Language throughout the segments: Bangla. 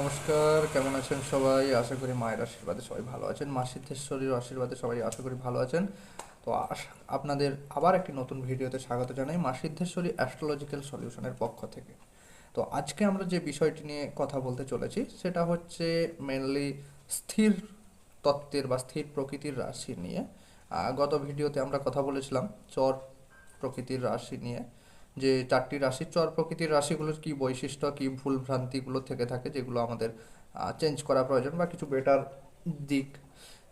নমস্কার, কেমন আছেন সবাই? আশা করি মায়ের আশীর্বাদে সবাই ভালো আছেন। মা সিদ্ধেশ্বরীর আশীর্বাদে সবাই আশা করি ভালো আছেন। তো আপনাদের আবার একটি নতুন ভিডিওতে স্বাগত জানাই মা সিদ্ধেশ্বরী অ্যাস্ট্রোলজিক্যাল সলিউশনের পক্ষ থেকে। তো আজকে আমরা যে বিষয়টি নিয়ে কথা বলতে চলেছি, সেটা হচ্ছে মেনলি স্থির তত্ত্বের বা স্থির প্রকৃতির রাশি নিয়ে। গত ভিডিওতে আমরা কথা বলেছিলাম চর প্রকৃতির রাশি নিয়ে। যে চারটি রাশি, চর প্রকৃতির রাশিগুলোর কি বৈশিষ্ট্য, কি ভুল ভ্রান্তিগুলো থেকে থাকে যেগুলো আমাদের চেঞ্জ করা প্রয়োজন বা কিছু বেটার দিক।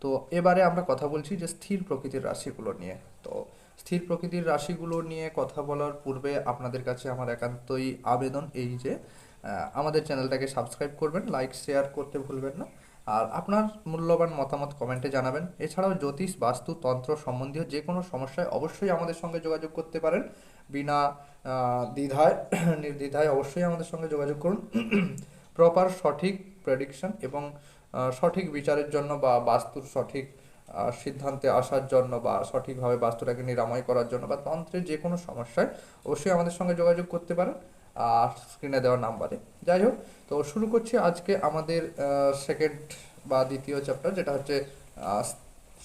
তো এবারে আমরা কথা বলছি যে স্থির প্রকৃতির রাশিগুলো নিয়ে। তো স্থির প্রকৃতির রাশিগুলো নিয়ে কথা বলার পূর্বে আপনাদের কাছে আমার একান্তই আবেদন এই যে আমাদের চ্যানেলটাকে সাবস্ক্রাইব করবেন লাইক শেয়ার করতে ভুলবেন না। আর আপনার মূল্যবান মতামত কমেন্টে জানাবেন। এছাড়াও জ্যোতিষ, বাস্তু, তন্ত্র সম্বন্ধীয় যে কোনো সমস্যায় অবশ্যই আমাদের সঙ্গে যোগাযোগ করতে পারেন। বিনা দ্বিধায়, নির্দ্বিধায় অবশ্যই আমাদের সঙ্গে যোগাযোগ করুন। প্রপার সঠিক প্রেডিকশন এবং সঠিক বিচারের জন্য বা বাস্তুর সঠিক সিদ্ধান্তে আসার জন্য বা সঠিকভাবে বাস্তুটাকে নিরাময় করার জন্য বা তন্ত্রের যে কোনো সমস্যায় অবশ্যই আমাদের সঙ্গে যোগাযোগ করতে পারেন। স্ক্রিনে দেওয়া নাম্বারে যাই হোক, তো শুরু করছি আজকে আমাদের সেকেন্ড বা দ্বিতীয় চ্যাপ্টার যেটা হচ্ছে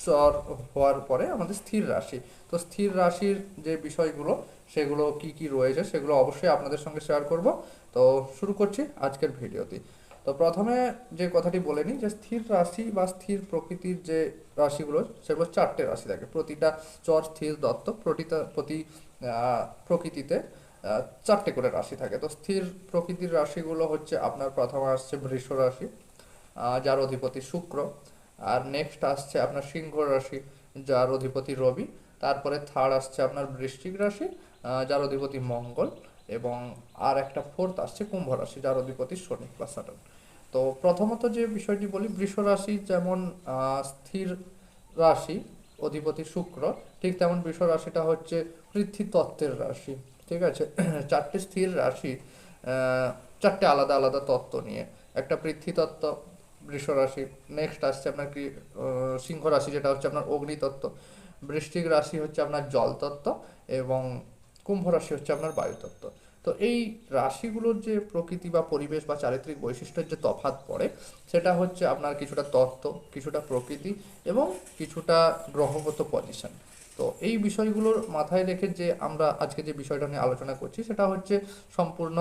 স্তর হওয়ার পরে আমাদের স্থির রাশি। তো স্থির রাশির যে বিষয়গুলো, সেগুলো কি কি রয়েছে, সেগুলো অবশ্যই আপনাদের সঙ্গে শেয়ার করব। তো শুরু করছি আজকের ভিডিওতে। তো প্রথমে যে কথাটি বলে নিই, যে স্থির রাশি বা স্থির প্রকৃতির যে রাশিগুলো, সেগুলো চারটে রাশি থাকে। প্রতিটা চর স্থির দত্ত প্রতিটা, প্রতি প্রকৃতিতে। চারটে করে রাশি থাকে। তো স্থির প্রকৃতির রাশিগুলো হচ্ছে আপনার প্রথমে আসছে বৃষ রাশি যার অধিপতি শুক্র। আর নেক্সট আসছে আপনার সিংহ রাশি, যার অধিপতি রবি। তারপরে থার্ড আসছে আপনার বৃশ্চিক রাশি যার অধিপতি মঙ্গল। এবং আর একটা ফোর্থ আসছে কুম্ভ রাশি, যার অধিপতি শনি বা স্যাটার্ন তো প্রথমত যে বিষয়টি বলি, বৃষ রাশি যেমন স্থির রাশি, অধিপতি শুক্র, ঠিক তেমন বৃষ রাশিটা হচ্ছে পৃথ্বী তত্ত্বের রাশি। ঠিক আছে? চারটে স্থির রাশি চারটে আলাদা আলাদা তত্ত্ব নিয়ে। একটা পৃথ্বী তত্ত্ব, বৃষ রাশি নেক্সট আসছে আপনার কি সিংহ রাশি, যেটা হচ্ছে আপনার অগ্নি তত্ত্ব। বৃশ্চিক রাশি হচ্ছে আপনার জল তত্ত্ব এবং কুম্ভ রাশি হচ্ছে আপনার বায়ু তত্ত্ব। তো এই রাশিগুলোর যে প্রকৃতি বা পরিবেশ বা চারিত্রিক বৈশিষ্ট্যের যে তফাৎ পড়ে, সেটা হচ্ছে আপনার কিছুটা তত্ত্ব, কিছুটা প্রকৃতি এবং কিছুটা গ্রহগত পজিশন তো এই বিষয়গুলোর মাথায় রেখে যে আমরা আজকে যে বিষয়টা নিয়ে আলোচনা করছি, সেটা হচ্ছে সম্পূর্ণ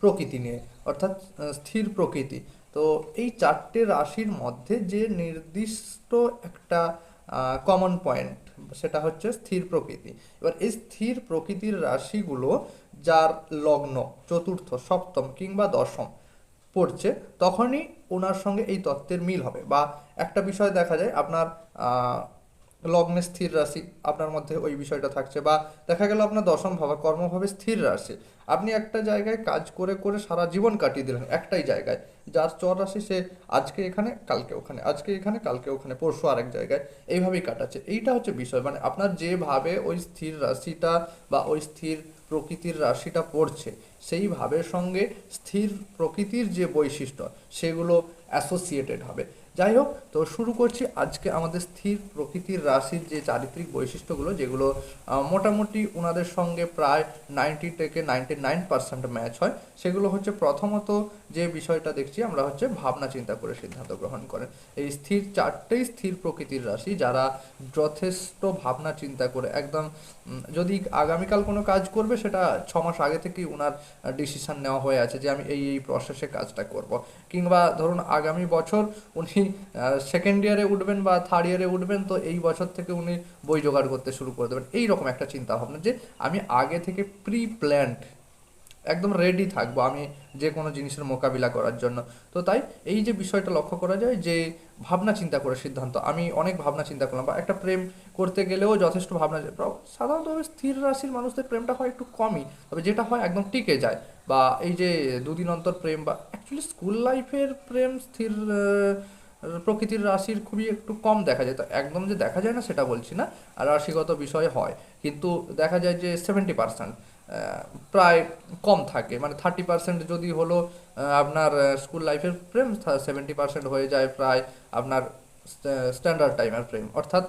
প্রকৃতি নিয়ে, অর্থাৎ স্থির প্রকৃতি। তো এই চারটে রাশির মধ্যে যে নির্দিষ্ট একটা কমন পয়েন্ট সেটা হচ্ছে স্থির প্রকৃতি। এবার এই স্থির প্রকৃতির রাশিগুলো যার লগ্ন, চতুর্থ, সপ্তম কিংবা দশম পড়ছে, তখনই ওনার সঙ্গে এই তত্ত্বের মিল হবে। বা একটা বিষয় দেখা যায়, আপনার লগ্নে স্থির রাশি আপনার মধ্যে ওই বিষয়টা থাকছে বা দেখা গেল আপনার দশম ভাবা কর্মভাবে স্থির রাশি। আপনি একটা জায়গায় কাজ করে করে সারা জীবন কাটিয়ে দিলেন একটাই জায়গায়। যার চর রাশি সে আজকে এখানে, কালকে ওখানে, আজকে এখানে, কালকে ওখানে, পরশু আরেক জায়গায় এইভাবেই কাটাচ্ছে। এইটা হচ্ছে বিষয়। মানে আপনার যেভাবে ওই স্থির রাশিটা বা ওই স্থির প্রকৃতির রাশিটা পড়ছে, সেই ভাবের সঙ্গে স্থির প্রকৃতির যে বৈশিষ্ট্য, সেগুলো অ্যাসোসিয়েটেড হবে। যাই হোক, তো শুরু করছি আজকে আমাদের স্থির প্রকৃতির রাশির যে চারিত্রিক বৈশিষ্ট্যগুলো, যেগুলো মোটামুটি ওনাদের সঙ্গে প্রায় নাইনটি থেকে নাইনটি নাইন পার্সেন্ট ম্যাচ হয়। সেগুলো হচ্ছে প্রথমত যে বিষয়টা দেখছি, আমরা হচ্ছে ভাবনা চিন্তা করে সিদ্ধান্ত গ্রহণ করেন। এই স্থির চারটেই স্থির প্রকৃতির রাশি, যারা যথেষ্ট ভাবনা চিন্তা করে একদম যদি আগামীকাল কোনো কাজ করবে, সেটা ছ মাস আগে থেকেই ওনার ডিসিশন নেওয়া হয়ে আছে যে আমি এই এই প্রসেসে কাজটা করব। কিংবা ধরুন আগামী বছর উনি সেকেন্ড ইয়ারে উঠবেন বা থার্ড ইয়ারে উঠবেন, তো এই বছর থেকে উনি বই জোগাড় করতে শুরু করে দেবেন। এইরকম একটা চিন্তা ভাবনা যে আমি আগে থেকে প্রি প্ল্যান্ড একদম রেডি থাকব আমি যে কোনো জিনিসের মোকাবিলা করার জন্য। তো তাই এই যে বিষয়টা লক্ষ্য করা যায় যে ভাবনা চিন্তা করে সিদ্ধান্ত, আমি অনেক ভাবনা চিন্তা করলাম বা একটা প্রেম করতে গেলেও যথেষ্ট ভাবনা সাধারণত স্থির রাশির মানুষদের প্রেমটা হয় একটু কমই, তবে যেটা হয় একদম টিকে যায়। বা এই যে দুদিন অন্তর প্রেম বা অ্যাকচুয়ালি স্কুল লাইফের প্রেম স্থির প্রকৃতির রাশির খুবই একটু কম দেখা যায়। তো একদম যে দেখা যায় না সেটা বলছি না, আর রাশিগত বিষয় হয়। কিন্তু দেখা যায় যে সেভেন্টি পার্সেন্ট প্রায় কম থাকে। মানে থার্টি পার্সেন্ট যদি হলো আপনার স্কুল লাইফের প্রেম সেভেন্টি পার্সেন্ট হয়ে যায় প্রায় আপনার স্ট্যান্ডার্ড টাইমের প্রেম অর্থাৎ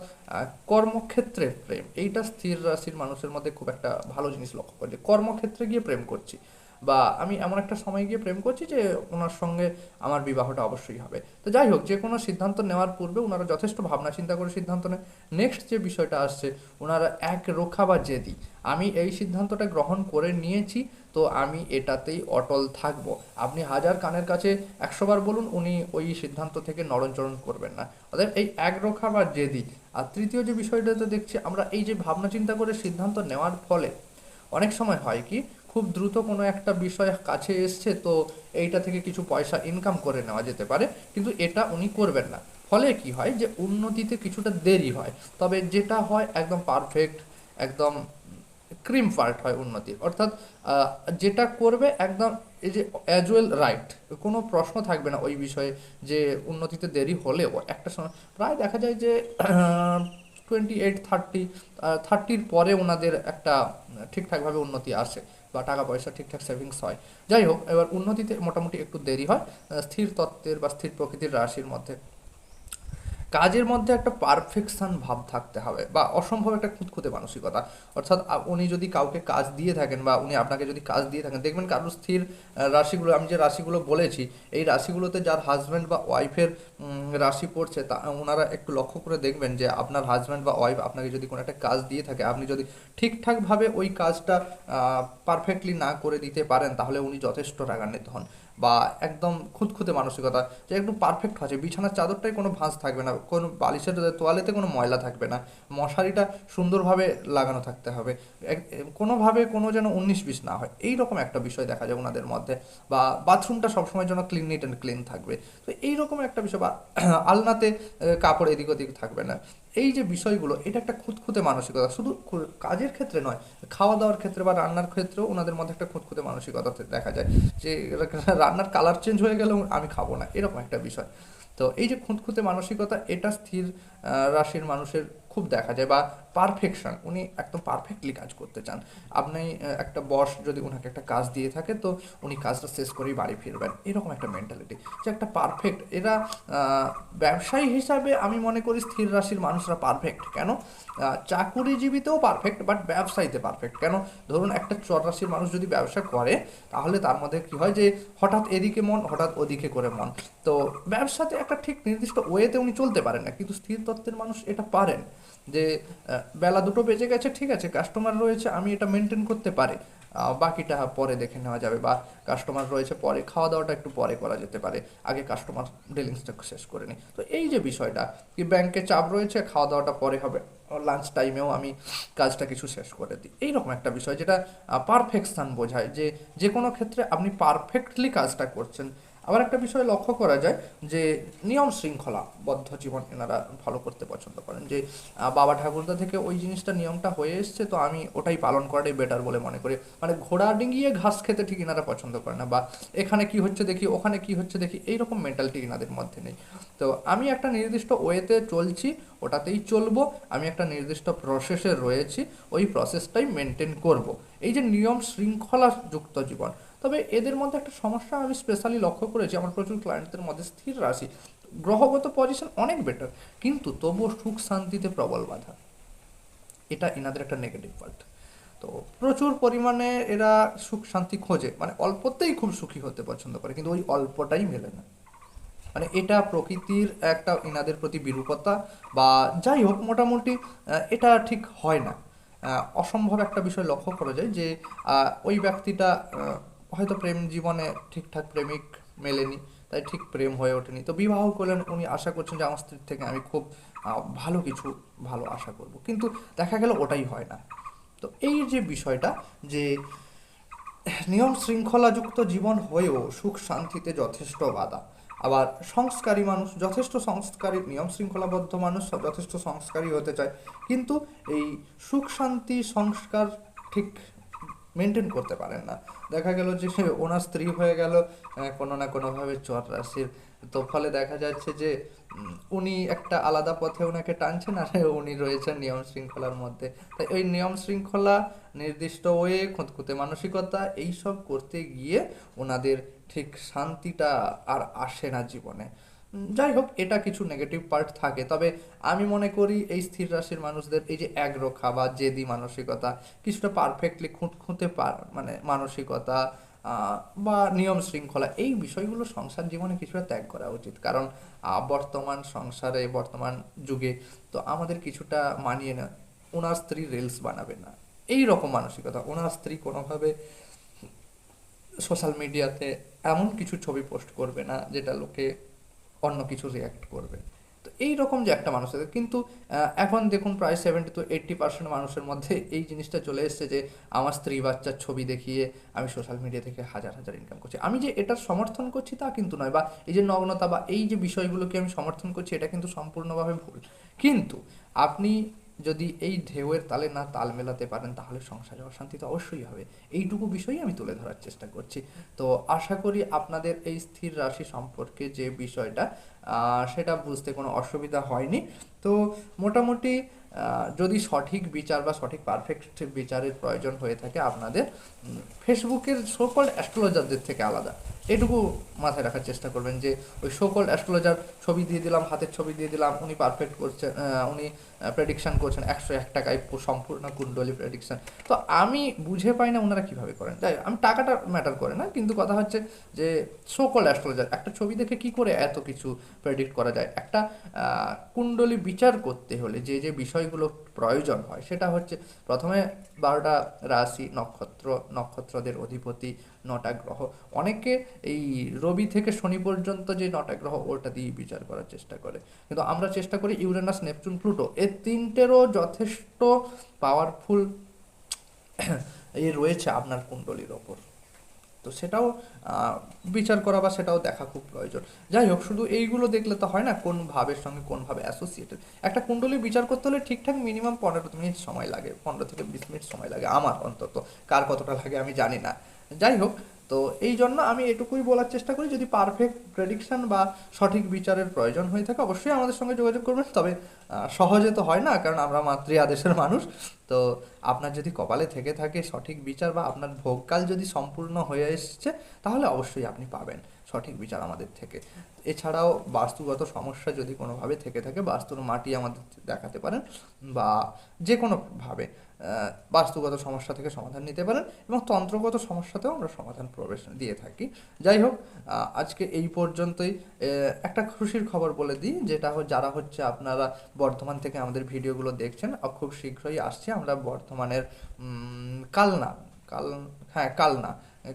কর্মক্ষেত্রে প্রেম এইটা স্থির রাশির মানুষের মধ্যে খুব একটা ভালো জিনিস লক্ষ্য করে যে কর্মক্ষেত্রে গিয়ে প্রেম করছি। বা আমি এমন একটা সময় গিয়ে প্রেম করছি যে ওনার সঙ্গে আমার বিবাহটা অবশ্যই হবে। তো যাই হোক, যে কোনো সিদ্ধান্ত নেওয়ার পূর্বে ওনারা যথেষ্ট ভাবনা চিন্তা করে সিদ্ধান্ত নেয়। নেক্সট যে বিষয়টা আসছে ওনারা এক রক্ষা বা জেদি। আমি এই সিদ্ধান্তটা গ্রহণ করে নিয়েছি, তো আমি এটাতেই অটল থাকব। আপনি হাজার কানের কাছে একশোবার বলুন, উনি ওই সিদ্ধান্ত থেকে নরণচরণ করবেন না। অতএব এই এক রক্ষা বা জেদি। আর তৃতীয় যে বিষয়টাতে দেখছি, আমরা এই যে ভাবনা চিন্তা করে সিদ্ধান্ত নেওয়ার ফলে অনেক সময় হয় কি খুব দ্রুত কোনো একটা বিষয় কাছে এসছে, তো এইটা থেকে কিছু পয়সা ইনকাম করে নেওয়া যেতে পারে, কিন্তু এটা উনি করবেন না। ফলে কি হয় যে উন্নতিতে কিছুটা দেরি হয়, তবে যেটা হয় একদম পারফেক্ট একদম ক্রিম পার্ট হয় উন্নতির। অর্থাৎ যেটা করবে একদম এই যে অ্যাজুয়াল রাইট কোনো প্রশ্ন থাকবে না ওই বিষয়ে যে উন্নতিতে দেরি হলেও। একটা সময় প্রায় দেখা যায় যে টোয়েন্টি এইট থার্টি থার্টির পরে ওনাদের একটা ঠিকঠাকভাবে উন্নতি আসে। বা টাকা পয়সা ঠিকঠাক সেভিংস হয়। যাই হোক, এবার উন্নতিতে মোটামুটি একটু দেরি হয়। স্থির তত্ত্বের বা স্থির প্রকৃতির রাশির মধ্যে। কাজের মধ্যে একটা পারফেকশন ভাব থাকতে হবে বা অসম্ভব একটা খুঁতখুঁতে মানসিকতা। অর্থাৎ উনি যদি কাউকে কাজ দিয়ে থাকেন বা উনি আপনাকে যদি কাজ দিয়ে থাকেন, দেখবেন কারোর স্থির রাশিগুলো, আমি যে রাশিগুলো বলেছি, এই রাশিগুলোতে যার হাজব্যান্ড বা ওয়াইফের রাশি পড়ছে, তা ওনারা একটু লক্ষ্য করে দেখবেন যে আপনার হাজব্যান্ড বা ওয়াইফ আপনাকে যদি কোনো একটা কাজ দিয়ে থাকে, আপনি যদি ঠিকঠাকভাবে ওই কাজটা পারফেক্টলি না করে দিতে পারেন, তাহলে উনি যথেষ্ট রাগান্বিত হন। বা একদম খুঁতখুঁতে মানসিকতা যে একটু পারফেক্ট আছে বিছানার চাদরটাই কোনো ভাঁজ থাকবে না, কোনো বালিশের তোয়ালেতে কোনো ময়লা থাকবে না, মশারিটা সুন্দরভাবে লাগানো থাকতে হবে। কোনোভাবে কোনো যেন উনিশ বিশ না হয় এই রকম একটা বিষয় দেখা যায় ওনাদের মধ্যে। বা বাথরুমটা সবসময় যেন ক্লিন নিট অ্যান্ড ক্লিন থাকবে। তো এইরকম একটা বিষয় বা আলনাতে কাপড় এদিক ওদিক থাকবে না। এই যে বিষয়গুলো, এটা একটা খুঁতখুঁতে মানসিকতা। শুধু কাজের ক্ষেত্রে নয় খাওয়া দাওয়ার ক্ষেত্রে বা রান্নার ক্ষেত্রেও ওনাদের মধ্যে একটা খুঁতখুঁতে মানসিকতা দেখা যায়। যে রান্নার কালার চেঞ্জ হয়ে গেলেও আমি খাব না, এরকম একটা বিষয়। তো এই যে খুঁতখুঁতে মানসিকতা, এটা স্থির রাশির মানুষের খুব দেখা যায়, বা পারফেকশন উনি একদম পারফেক্টলি কাজ করতে চান। আপনি একটা বস যদি ওনাকে একটা কাজ দিয়ে থাকে, তো উনি কাজটা শেষ করেই বাড়ি ফিরবেন। এরকম একটা মেন্টালিটি যে একটা পারফেক্ট এরা ব্যবসায়ী হিসাবে আমি মনে করি স্থির রাশির মানুষরা পারফেক্ট কেন? চাকুরিজীবীতেও পারফেক্ট বাট ব্যবসায়ীতে পারফেক্ট কেন? ধরুন একটা চর রাশির মানুষ যদি ব্যবসা করে, তাহলে তার মধ্যে কি হয় যে, হঠাৎ এদিকে মন, হঠাৎ ওদিকে করে মন। তো ব্যবসাতে একটা ঠিক নির্দিষ্ট ওয়েতে উনি চলতে পারেন না। কিন্তু স্থির তত্ত্বের মানুষ এটা পারেন। যে বেলা দুটো বেজে গেছে, ঠিক আছে কাস্টমার রয়েছে, আমি এটা মেনটেন করতে পারি। বাকিটা পরে দেখে নেওয়া যাবে বা কাস্টমার রয়েছে, পরে খাওয়া দাওয়াটা একটু পরে করা যেতে পারে। আগে কাস্টমার ডিলিংসটা শেষ করে নিই তো এই যে বিষয়টা, কি ব্যাংকে চাপ রয়েছে, খাওয়া দাওয়াটা পরে হবে লাঞ্চ টাইমেও আমি কাজটা কিছু শেষ করে দিই। এইরকম একটা বিষয় যেটা পারফেকশন বোঝায় যে যে কোনো ক্ষেত্রে আপনি পারফেক্টলি কাজটা করছেন। আবার একটা বিষয় লক্ষ্য করা যায় যে নিয়ম শৃঙ্খলা বদ্ধ জীবন এনারা ফলো করতে পছন্দ করেন। যে বাবা ঠাকুরদা থেকে ওই জিনিসটা নিয়মটা হয়ে এসছে, তো আমি ওটাই পালন করাটাই বেটার বলে মনে করি। মানে ঘোড়া ডিঙ্গিয়ে ঘাস খেতে ঠিক এনারা পছন্দ করে না, বা এখানে কি হচ্ছে দেখি, ওখানে কি হচ্ছে দেখি, এইরকম মেন্টালিটি এনাদের মধ্যে নেই। তো আমি একটা নির্দিষ্ট ওয়েতে চলছি, ওটাতেই চলবো, আমি একটা নির্দিষ্ট প্রসেসে রয়েছি, ওই প্রসেসটাই মেনটেন করব। এই যে নিয়ম শৃঙ্খলা যুক্ত জীবন তবে এদের মধ্যে একটা সমস্যা আমি স্পেশালি লক্ষ্য করেছি, আমার প্রচুর ক্লায়েন্টদের মধ্যে স্থির রাশি গ্রহগত পজিশন অনেক বেটার কিন্তু তবুও সুখ শান্তিতে প্রবল বাধা। এটা এনাদের একটা নেগেটিভ পার্ট তো প্রচুর পরিমাণে এরা সুখ শান্তি খোঁজে মানে অল্পতেই খুব সুখী হতে পছন্দ করে, কিন্তু ওই অল্পটাই মেলে না। মানে এটা প্রকৃতির একটা এনাদের প্রতি বিরূপতা বা যাই হোক মোটামুটি এটা ঠিক হয় না। অসম্ভব একটা বিষয় লক্ষ্য করা যায় যে ওই ব্যক্তিটা হয়তো প্রেম জীবনে ঠিকঠাক প্রেমিক মেলেনি, তাই ঠিক প্রেম হয়ে ওঠেনি। তো বিবাহ করলেন উনি, আশা করছেন যে আমার স্ত্রীর থেকে আমি খুব ভালো কিছু, ভালো আশা করব। কিন্তু দেখা গেল ওটাই হয় না। তো এই যে বিষয়টা যে, নিয়ম শৃঙ্খলাযুক্ত জীবন হয়েও সুখ শান্তিতে যথেষ্ট বাধা। আবার সংস্কারী মানুষ, যথেষ্ট সংস্কারী, নিয়ম শৃঙ্খলাবদ্ধ মানুষ যথেষ্ট সংস্কারী হতে চায়। কিন্তু এই সুখ শান্তি সংস্কার ঠিক মেনটেন করতে পারেন না। দেখা গেল যে ওনার স্ত্রী হয়ে গেল কোনো না কোনোভাবে চর রাশির তো ফলে দেখা যাচ্ছে যে উনি একটা আলাদা পথে ওনাকে টানছেন আর উনি রয়েছেন নিয়ম শৃঙ্খলার মধ্যে। তাই ওই নিয়ম শৃঙ্খলা, নির্দিষ্ট ওয়ে, খুঁতখুঁতে মানসিকতা, এইসব করতে গিয়ে ওনাদের ঠিক শান্তিটা আর আসে না জীবনে। যাই হোক, এটা কিছু নেগেটিভ পার্ট থাকে। তবে আমি মনে করি এই স্থির রাশির মানুষদের এই যে একরোখা বা জেদি মানসিকতা কিছুটা পারফেক্টলি খুঁতখুঁতে পার মানে মানসিকতা বা নিয়ম শৃঙ্খলা, এই বিষয়গুলো সংসার জীবনে কিছুটা ত্যাগ করা উচিত। কারণ বর্তমান সংসারে, বর্তমান যুগে তো আমাদের কিছুটা মানিয়ে না ওনার স্ত্রী রিলস বানাবে না। এই রকম মানসিকতা ওনার স্ত্রী কোনোভাবে সোশ্যাল মিডিয়াতে এমন কিছু ছবি পোস্ট করবে না, যেটা লোকে অন্য কিছু রিয়াক্ট করবে। তো এই রকম যে একটা মানুষ আছে, কিন্তু এখন দেখুন প্রায় সেভেন্টি টু এইট্টি পার্সেন্ট মানুষের মধ্যে এই জিনিসটা চলে এসছে যে, আমার স্ত্রী বাচ্চার ছবি দেখিয়ে আমি সোশ্যাল মিডিয়া থেকে হাজার হাজার ইনকাম করছি। আমি যে এটার সমর্থন করছি তা কিন্তু নয়, বা এই যে নগ্নতা বা এই যে বিষয়গুলোকে আমি সমর্থন করছি, এটা কিন্তু সম্পূর্ণভাবে ভুল। কিন্তু, আপনি যদি এই ঢেউয়ের তালে না তাল মেলাতে পারেন, তাহলে সংসারে অশান্তি তো অবশ্যই হবে। এইটুকু বিষয়ই আমি তুলে ধরার চেষ্টা করছি। তো আশা করি আপনাদের এই স্থির রাশি সম্পর্কে যে বিষয়টা সেটা বুঝতে কোনো অসুবিধা হয়নি। তো মোটামুটি যদি সঠিক বিচার বা সঠিক পারফেক্ট বিচারের প্রয়োজন হয়ে থাকে আপনাদের ফেসবুকের সকল অ্যাস্ট্রোলজারদের থেকে আলাদা। এটুকু মাথায় রাখার চেষ্টা করবেন যে ওই সকল অ্যাস্ট্রোলজার ছবি দিয়ে দিলাম, হাতের ছবি দিয়ে দিলাম, উনি পারফেক্ট করছেন উনি প্রেডিকশান করছেন, একশো এক টাকায় সম্পূর্ণ কুণ্ডলী প্রেডিকশন তো আমি বুঝে পাই না ওনারা কীভাবে করেন। যাই আমি টাকাটা ম্যাটার করে না, কিন্তু কথা হচ্ছে যে সকল অ্যাস্ট্রোলজার একটা ছবি দেখে কি করে এত কিছু প্রেডিক্ট করা যায়? একটা কুণ্ডলী বিচার করতে হলে যে যে বিষয়গুলো প্রয়োজন হয়, সেটা হচ্ছে প্রথমে বারোটা রাশি, নক্ষত্র, নক্ষত্রদের অধিপতি, নটা গ্রহ। অনেকে এই রবি থেকে শনি পর্যন্ত যে নটা গ্রহ, ওটা দিয়ে বিচার করার চেষ্টা করে। কিন্তু আমরা চেষ্টা করি ইউরেনাস, নেপচুন, প্লুটো এর তিনটেরও যথেষ্ট পাওয়ারফুল এ রয়েছে আপনার কুণ্ডলীর ওপর। তো সেটাও বিচার করা বা সেটাও দেখা খুব প্রয়োজন। যাই হোক, শুধু এইগুলো দেখলে তো হয় না, কোন ভাবের সঙ্গে কোন ভাবে অ্যাসোসিয়েটেড একটা কুণ্ডলী বিচার করতে হলে ঠিকঠাক মিনিমাম পনেরো মিনিট সময় লাগে, পনেরো থেকে বিশ মিনিট সময় লাগে আমার অন্তত। কার কতটা লাগে আমি জানি না। যাই হোক তো এই জন্য আমি এটুকুই বলার চেষ্টা করি, যদি পারফেক্ট প্রেডিকশন বা সঠিক বিচারের প্রয়োজন হয়ে থাকে, অবশ্যই আমাদের সঙ্গে যোগাযোগ করবেন। তবে সহজে তো হয় না, কারণ আমরা মাতৃ আদেশের মানুষ। তো আপনার যদি কপালে থেকে থাকে সঠিক বিচার বা আপনার ভোগকাল যদি সম্পূর্ণ হয়ে এসছে, তাহলে অবশ্যই আপনি পাবেন সঠিক বিচার আমাদের থেকে। এছাড়াও বাস্তুগত সমস্যা যদি কোনোভাবে থেকে থাকে, বাস্তুর মাটি আমাদের দেখাতে পারেন বা যে কোনোভাবে বাস্তুগত সমস্যা থেকে সমাধান নিতে পারেন এবং তন্ত্রগত সমস্যাতেও আমরা সমাধান প্রবেশ দিয়ে থাকি। যাই হোক আজকে এই পর্যন্তই। একটা খুশির খবর বলে দিই, যেটা যারা হচ্ছে আপনারা বর্ধমান থেকে আমাদের ভিডিওগুলো দেখছেন খুব শীঘ্রই আসছে আমরা বর্ধমানের কালনা, কাল হ্যাঁ কালনা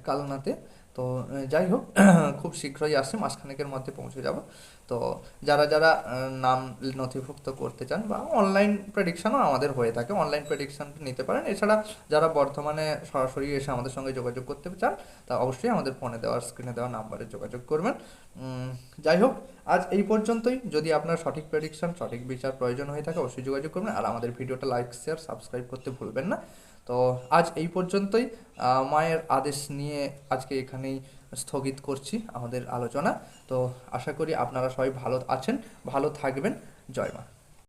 কালনাতে। তো যাই হোক, খুব শীঘ্রই আসছে, মাসখানেকের মধ্যে পৌঁছে যাব। তো, যারা যারা নাম নথিভুক্ত করতে চান বা অনলাইন প্রেডিকশনও আমাদের হয়ে থাকে অনলাইন প্রেডিকশন নিতে পারেন। এছাড়া যারা বর্ধমানে সরাসরি এসে আমাদের সঙ্গে যোগাযোগ করতে চান, তা অবশ্যই আমাদের ফোনে দেওয়ার স্ক্রিনে দেওয়া নাম্বারে যোগাযোগ করবেন। যাই হোক, আজ এই পর্যন্তই। যদি আপনার সঠিক প্রেডিকশান সঠিক বিচার প্রয়োজন হয়ে থাকে, অবশ্যই যোগাযোগ করবেন। আর আমাদের ভিডিওটা লাইক শেয়ার সাবস্ক্রাইব করতে ভুলবেন না। তো আজ এই পর্যন্তই। মায়ের আদেশ নিয়ে আজকে এখানেই স্থগিত করছি আমাদের আলোচনা। তো আশা করি আপনারা সবাই ভালো আছেন, ভালো থাকবেন। জয় মা।